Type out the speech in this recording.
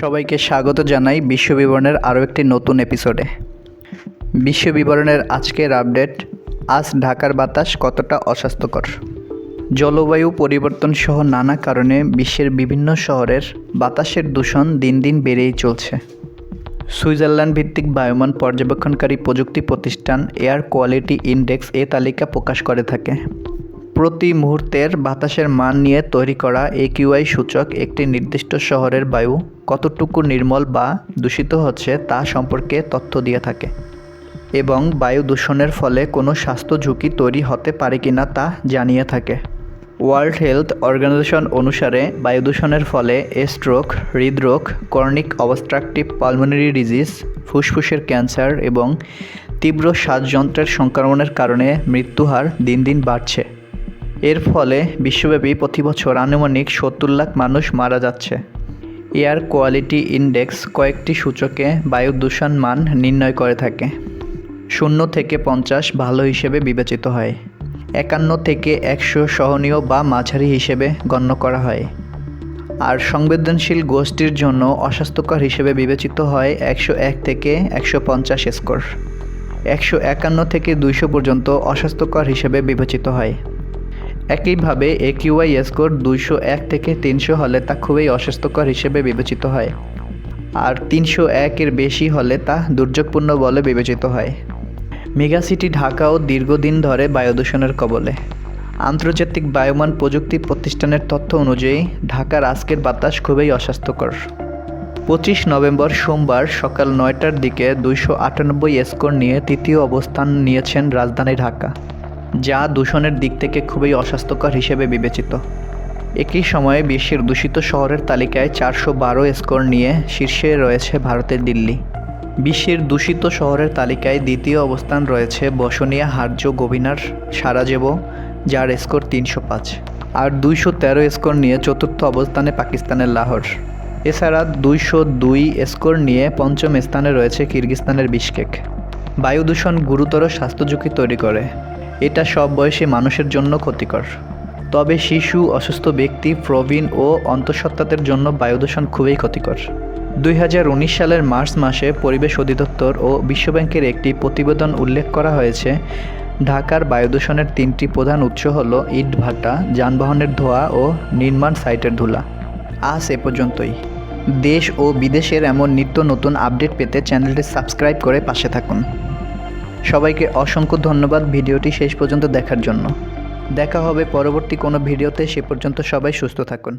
সবাইকে স্বাগত জানাই বিশ্ব বিবরণের আরও একটি নতুন এপিসোডে। বিশ্ব বিবরণের আজকের আপডেট, আজ ঢাকার বাতাস কতটা অস্বাস্থ্যকর? জলবায়ু পরিবর্তন সহ নানা কারণে বিশ্বের বিভিন্ন শহরের বাতাসের দূষণ দিন দিন বেড়েই চলছে। সুইজারল্যান্ড ভিত্তিক বায়ুমান পর্যবেক্ষণকারী প্রযুক্তি প্রতিষ্ঠান এয়ার কোয়ালিটি ইন্ডেক্স এ তালিকা প্রকাশ করে থাকে। প্রতি মুহূর্তের বাতাসের মান নিয়ে তৈরি করা একিউআই সূচক একটি নির্দিষ্ট শহরের বায়ু কতটুকু নির্মল বা দূষিত হচ্ছে তা সম্পর্কে তথ্য দিয়ে থাকে এবং বায়ু দূষণের ফলে কোনো স্বাস্থ্য ঝুঁকি তৈরি হতে পারে কিনা তা জানিয়ে থাকে। ওয়ার্ল্ড হেলথ অর্গানাইজেশন অনুসারে বায়ু দূষণের ফলে স্ট্রোক, হৃদরোগ, কর্নিক অবস্ট্রাকটিভ পালমোনারি ডিজিজ, ফুসফুসের ক্যান্সার এবং তীব্র শ্বাসযন্ত্রের সংক্রমণের কারণে মৃত্যুহার দিন দিন বাড়ছে। এর ফলে বিশ্বব্যাপী প্রতি বছর আনুমানিক সত্তর লাখ মানুষ মারা যাচ্ছে। এয়ার কোয়ালিটি ইন্ডেক্স কয়েকটি সূচকে বায়ু দূষণ মান নির্ণয় করে থাকে। শূন্য থেকে পঞ্চাশ ভালো হিসেবে বিবেচিত হয়। একান্ন থেকে একশো সহনীয় বা মাঝারি হিসেবে গণ্য করা হয়। আর সংবেদনশীল গোষ্ঠীর জন্য অস্বাস্থ্যকর হিসেবে বিবেচিত হয় একশো এক থেকে একশো পঞ্চাশ স্কোর। একশো একান্ন থেকে দুইশো পর্যন্ত অস্বাস্থ্যকর হিসেবে বিবেচিত হয়। একইভাবে এ একিউআই স্কোর দুইশো এক থেকে তিনশো হলে তা খুবই অস্বাস্থ্যকর হিসেবে বিবেচিত হয়। আর তিনশো একের বেশি হলে তা দুর্যোগপূর্ণ বলে বিবেচিত হয়। মেগাসিটি ঢাকাও দীর্ঘদিন ধরে বায়ুদূষণের কবলে। আন্তর্জাতিক বায়ুমান প্রযুক্তি প্রতিষ্ঠানের তথ্য অনুযায়ী, ঢাকার আজকের বাতাস খুবই অস্বাস্থ্যকর। পঁচিশ নভেম্বর সোমবার সকাল নয়টার দিকে দুইশো আটানব্বই স্কোর নিয়ে তৃতীয় অবস্থান নিয়েছেন রাজধানী ঢাকা। যা দূষণের দিক থেকে খুবই অস্বাস্থ্যকর হিসেবে বিবেচিত। একই সময়ে বিশ্বের দূষিত শহরের তালিকায় চারশো বারো স্কোর নিয়ে শীর্ষে রয়েছে ভারতের দিল্লি। বিশ্বের দূষিত শহরের তালিকায় দ্বিতীয় অবস্থান রয়েছে বসনিয়া হার্য গোবিনার সারাজেবো, যার স্কোর তিনশো পাঁচ। আর দুইশো তেরো স্কোর নিয়ে চতুর্থ অবস্থানে পাকিস্তানের লাহোর। এছাড়া দুইশো দুই স্কোর নিয়ে পঞ্চম স্থানে রয়েছে কিরগিস্তানের বিশকেক। বায়ু দূষণ গুরুতর স্বাস্থ্য ঝুঁকি তৈরি করে। এটা সব বয়সী মানুষের জন্য ক্ষতিকর। তবে শিশু, অসুস্থ ব্যক্তি, প্রবীণ ও অন্তঃসত্ত্বাদের জন্য বায়ুদূষণ খুবই ক্ষতিকর। দুই হাজার উনিশ সালের মার্চ মাসে পরিবেশ অধিদপ্তর ও বিশ্বব্যাংকের একটি প্রতিবেদন উল্লেখ করা হয়েছে, ঢাকার বায়ুদূষণের তিনটি প্রধান উৎস হল ইট ভাটা, যানবাহনের ধোঁয়া ও নির্মাণ সাইটের ধুলা। আজ এ পর্যন্তই। দেশ ও বিদেশের এমন নিত্য নতুন আপডেট পেতে চ্যানেলটি সাবস্ক্রাইব করে পাশে থাকুন। সবাইকে অসংখ্য ধন্যবাদ ভিডিওটি শেষ পর্যন্ত দেখার জন্য। দেখা হবে পরবর্তী কোনো ভিডিওতে, সে পর্যন্ত সবাই সুস্থ থাকুন।